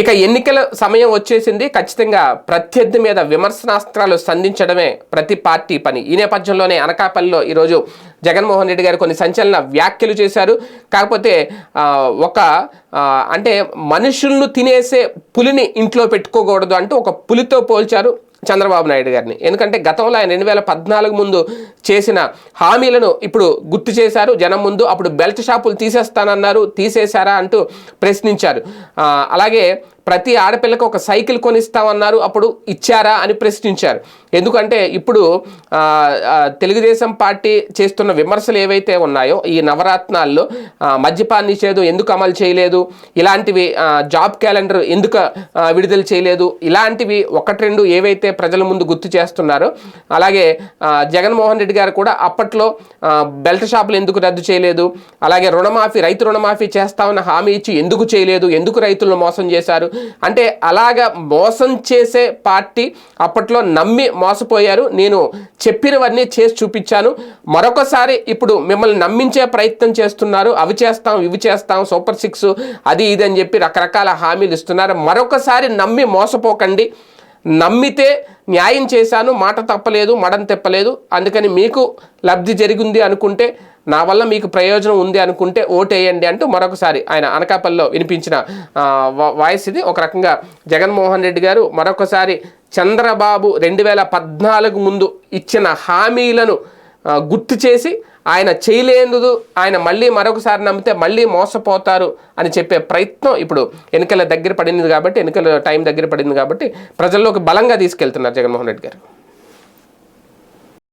ఇక ఎన్నికల సమయం వచ్చేసింది. ఖచ్చితంగా ప్రత్యర్థి మీద విమర్శనాస్త్రాలు సంధించడమే ప్రతి పార్టీ పని. ఈ నేపథ్యంలోనే అనకాపల్లిలో ఈరోజు జగన్మోహన్ రెడ్డి గారు కొన్ని సంచలన వ్యాఖ్యలు చేశారు. కాకపోతే ఒక అంటే మనుషులను తినేసే పులిని ఇంట్లో పెట్టుకోకూడదు అంటూ ఒక పులితో పోల్చారు. చంద్రబాబు నాయుడు గారిని. ఎందుకంటే గతంలో ఆయన రెండు వేల పద్నాలుగు ముందు చేసిన హామీలను ఇప్పుడు గుర్తు చేశారు. జనం ముందు అప్పుడు బెల్ట్ షాపులు తీసేస్తానన్నారు తీసేశారా అంటూ ప్రశ్నించారు. అలాగే ప్రతి ఆడపిల్లకు ఒక సైకిల్ కొనిస్తామన్నారు అప్పుడు ఇచ్చారా అని ప్రశ్నించారు. ఎందుకంటే ఇప్పుడు తెలుగుదేశం పార్టీ చేస్తున్న విమర్శలు ఏవైతే ఉన్నాయో ఈ నవరత్నాల్లో ఆ, మద్యపాన నిషేధం ఎందుకు అమలు చేయలేదు ఇలాంటివి జాబ్ క్యాలెండర్ ఎందుకు విడుదల చేయలేదు ఇలాంటివి ఒకటి రెండు ఏవైతే ప్రజల ముందు గుర్తు చేస్తున్నారో అలాగే జగన్మోహన్ రెడ్డి గారు కూడా అప్పట్లో బెల్ట్ షాపులు ఎందుకు రద్దు చేయలేదు అలాగే రుణమాఫీ రైతు రుణమాఫీ చేస్తామని హామీ ఇచ్చి ఎందుకు చేయలేదు ఎందుకు రైతులను మోసం చేశారు అంటే అలాగా మోసం చేసే పార్టీ అప్పట్లో నమ్మి మోసపోయారు. నేను చెప్పినవన్నీ చేసి చూపించాను. మరొకసారి ఇప్పుడు మిమ్మల్ని నమ్మించే ప్రయత్నం చేస్తున్నారు. అవి చేస్తాం ఇవి చేస్తాం సూపర్ సిక్స్ అది ఇది అని చెప్పి రకరకాల హామీలు ఇస్తున్నారు. మరొకసారి నమ్మి మోసపోకండి. నమ్మితే న్యాయం చేశాను. మాట తప్పలేదు మడం తెప్పలేదు. అందుకని మీకు లబ్ధి జరిగింది అనుకుంటే నా వల్ల మీకు ప్రయోజనం ఉంది అనుకుంటే ఓటేయండి అంటూ మరొకసారి ఆయన అనకాపల్లిలో వినిపించిన వాయిస్ ఇది. ఒక రకంగా జగన్మోహన్ రెడ్డి గారు మరొకసారి చంద్రబాబు రెండు వేల పద్నాలుగు ముందు ఇచ్చిన హామీలను గుర్తు చేసి ఆయన చేయలేందు ఆయన మళ్ళీ మరొకసారి నమ్మితే మళ్ళీ మోసపోతారు అని చెప్పే ప్రయత్నం ఇప్పుడు ఎన్నికల దగ్గర పడింది కాబట్టి ఎన్నికల టైం దగ్గర పడింది కాబట్టి ప్రజల్లోకి బలంగా తీసుకెళ్తున్నారు జగన్మోహన్ రెడ్డి గారు.